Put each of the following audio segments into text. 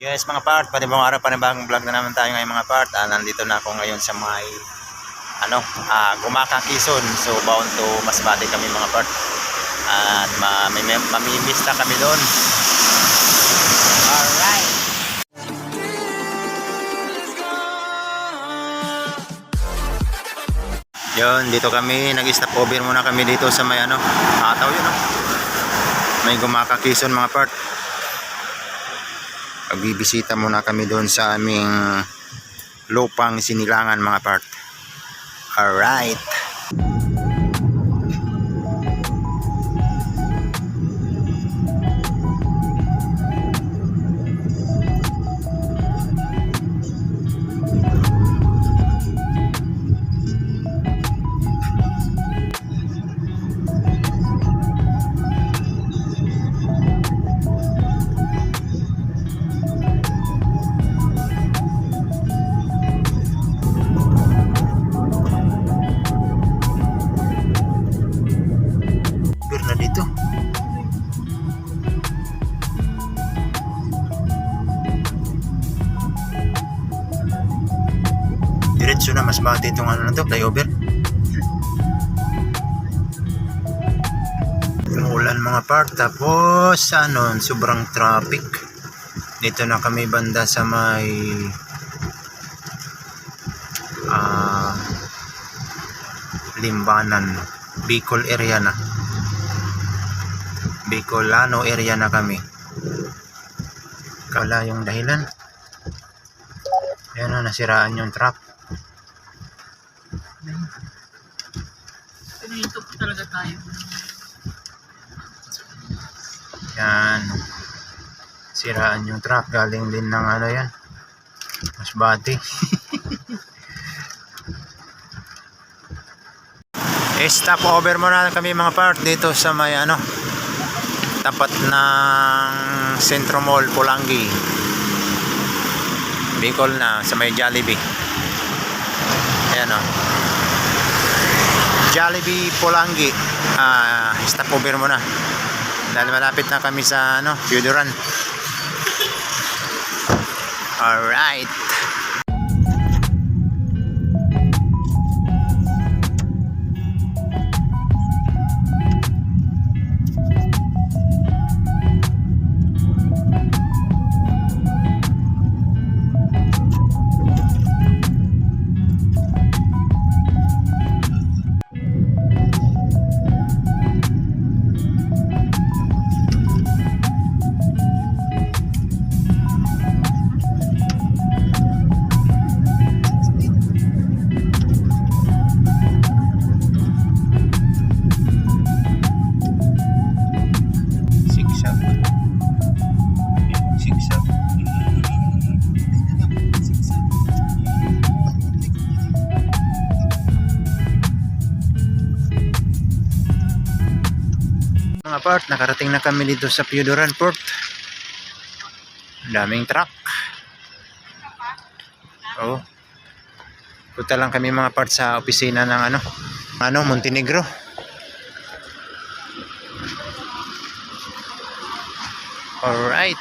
Yes mga part, panibang araw, panibagong vlog na naman tayo ngayon mga part. Ah, nandito na ako ngayon sa may ano, ah, Gumaka Quezon. So bound to Masbate kami mga part. At ma may, may, mamimista kami doon. Alright. Yun, dito kami, nag-stop over muna kami dito sa may ano, nakataw yun no? May Gumaka Quezon mga part. Pagbibisita muna kami doon sa aming lupang sinilangan mga part. Alright. Diretso na, mas bati itong ano na to, flyover. Umulan mga part, tapos ano, sobrang traffic. Dito na kami banda sa may ah Limbanan, Bicol area na. Bicolano area na kami. Kala yung dahilan. Ayan na, nasiraan yung truck. Pinito po talaga tayo. Yan. Siraan yung truck. Galing din ng ano yan. Masbati. eh, stop over muna kami mga part dito sa may ano tapat ng Centro Mall, Pulangi. Bicol na sa may Jollibee. Ayan o. Jollibee, Pulangi. Ah, stop over muna. Dahil malapit na kami sa ano, Yuduran. Alright. Part, nakarating na kami dito sa Piodoran Port. Daming truck. Oh. Punta lang kami mga part sa opisina ng ano, ano, Montenegro. Alright.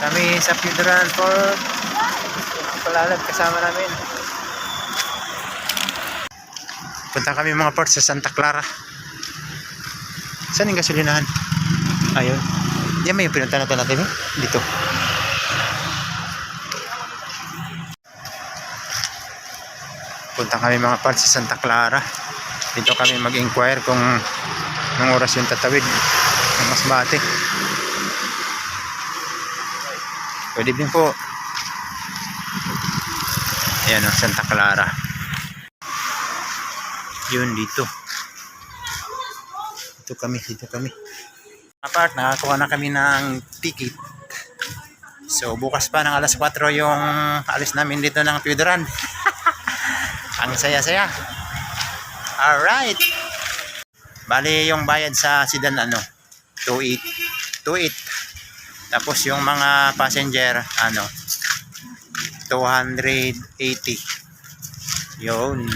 Kami sa Piodoran Port. Ang palalad kasama namin. Punta kami mga part sa Santa Clara. Saan yung gasolinahan? Ayun. Yan may pinunta natin natin eh. Dito. Punta kami mga part sa Santa Clara. Dito kami mag-inquire kung ng oras yung tatawid ng Masbate. Good evening po. Ayan o, Santa Clara. Yun dito. Dito kami, dito kami. Apart, nakakuha na kami ng ticket. So, bukas pa ng alas 4 yung alis namin dito ng Piodoran. Ang saya-saya. Alright. Bali yung bayad sa sedan ano 28 28 tapos yung mga passenger ano 280 yun